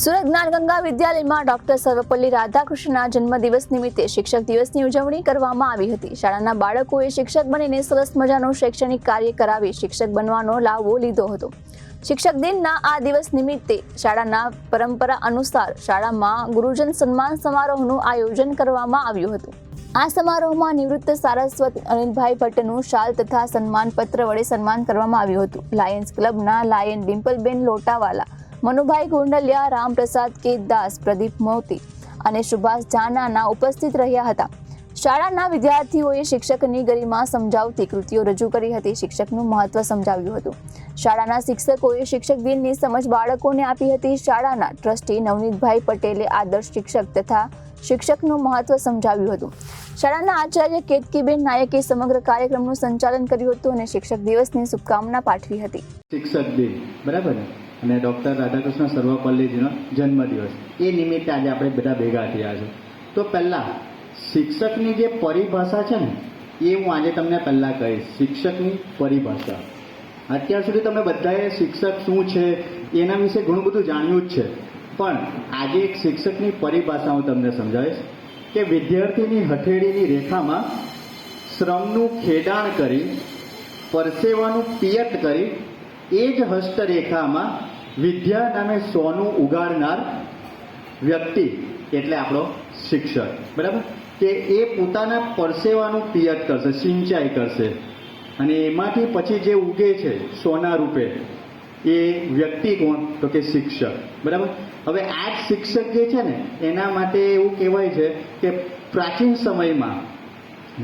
સુરત જ્ઞાનગંગા વિદ્યાલયમાં ડોક્ટર સર્વપલ્લી રાધાકૃષ્ણના જન્મદિવસ નિમિત્તે શિક્ષક દિવસની ઉજવણી કરવામાં આવી હતી. શાળાના બાળકોએ શિક્ષક બનીને સરસ મજાનું શૈક્ષણિક કાર્ય કરાવી શિક્ષક બનવાનો લાવો લીધો હતો. શિક્ષક દિનના આ દિવસ નિમિત્તે શાળાના પરંપરા અનુસાર શાળામાં ગુરુજન સન્માન સમારોહનું આયોજન કરવામાં આવ્યું હતું. આ સમારોહમાં નિવૃત્ત સારસ્વત અનિલભાઈ ભટ્ટનું શાલ તથા સન્માનપત્ર વડે સન્માન કરવામાં આવ્યું હતું. લાયન્સ ક્લબના લાયન ડિમ્પલબેન લોટાવાલા મનુભાઈ ગુંડલિયા, રામપ્રસાદ કે દાસ પ્રદીપ મોતી અને સુભાષ જાનાના ઉપસ્થિત રહ્યા હતા. શાળાના વિદ્યાર્થીઓએ શિક્ષકની ગરિમા સમજાવતી કૃતિઓ રજૂ કરી હતી. શિક્ષકનું મહત્વ સમજાવ્યું હતું. શાળાના શિક્ષકોએ શિક્ષક દિનની સમજ બાળકોને આપી હતી. શાળાના ટ્રસ્ટી નવનીતભાઈ પટેલે આદર્શ શિક્ષક તથા શિક્ષકનું મહત્વ સમજાવ્યું હતું. શાળાના આચાર્ય કેતકીબેન નાયકે સમગ્ર કાર્યક્રમનું સંચાલન કર્યું હતું અને શિક્ષક દિવસની શુભકામના પાઠવી હતી. શિક્ષક દિન બરાબર અને ડૉક્ટર રાધાકૃષ્ણ સર્વપલ્લીજીનો જન્મદિવસ. એ નિમિત્તે આજે આપણે બધા ભેગા થયા છે. તો પહેલાં, શિક્ષકની જે પરિભાષા છે ને, એ હું આજે તમને પહેલાં કહીશ. શિક્ષકની પરિભાષા. અત્યાર સુધી તમે બધાએ શિક્ષક શું છે, એના વિશે ઘણું બધું જાણ્યું જ છે. પણ આજે એક શિક્ષકની પરિભાષા હું તમને સમજાવીશ કે વિદ્યાર્થીની હથેળીની રેખામાં શ્રમનું ખેડાણ કરી, પરસેવાનું પિયત કરી, એ જ હસ્તરેખામાં વિદ્યા નામે સોનું ઉગાડનાર વ્યક્તિ એટલે આપણો શિક્ષક. બરાબર? કે એ પોતાના પરસેવાનું પિયત કરશે, સિંચાઈ કરશે. અને એમાંથી પછી જે ઉગે છે, સોના રૂપે, એ વ્યક્તિ કોણ? તો કે શિક્ષક. બરાબર? હવે આ જ શિક્ષક જે છે ને, એના માટે એવું કહેવાય છે કે પ્રાચીન સમયમાં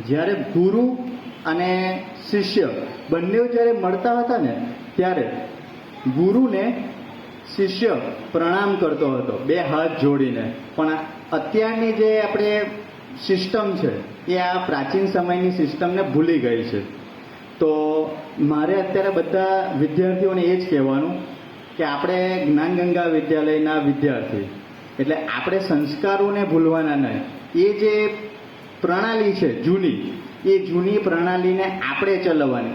જ્યારે ગુરુ અને શિષ્ય બંને જ્યારે મળતા હતા ને, ત્યારે ગુરુને શિષ્ય પ્રણામ કરતો હતો, બે હાથ જોડીને. પણ અત્યારની જે આપણે સિસ્ટમ છે, એ આ પ્રાચીન સમયની સિસ્ટમને ભૂલી ગઈ છે. તો મારે અત્યારે બધા વિદ્યાર્થીઓને એ જ કહેવાનું કે આપણે જ્ઞાનગંગા વિદ્યાલયના વિદ્યાર્થી, એટલે આપણે સંસ્કારોને ભૂલવાના નહીં. એ જે પ્રણાલી છે જૂની, એ જૂની પ્રણાલીને આપણે ચલાવવાની.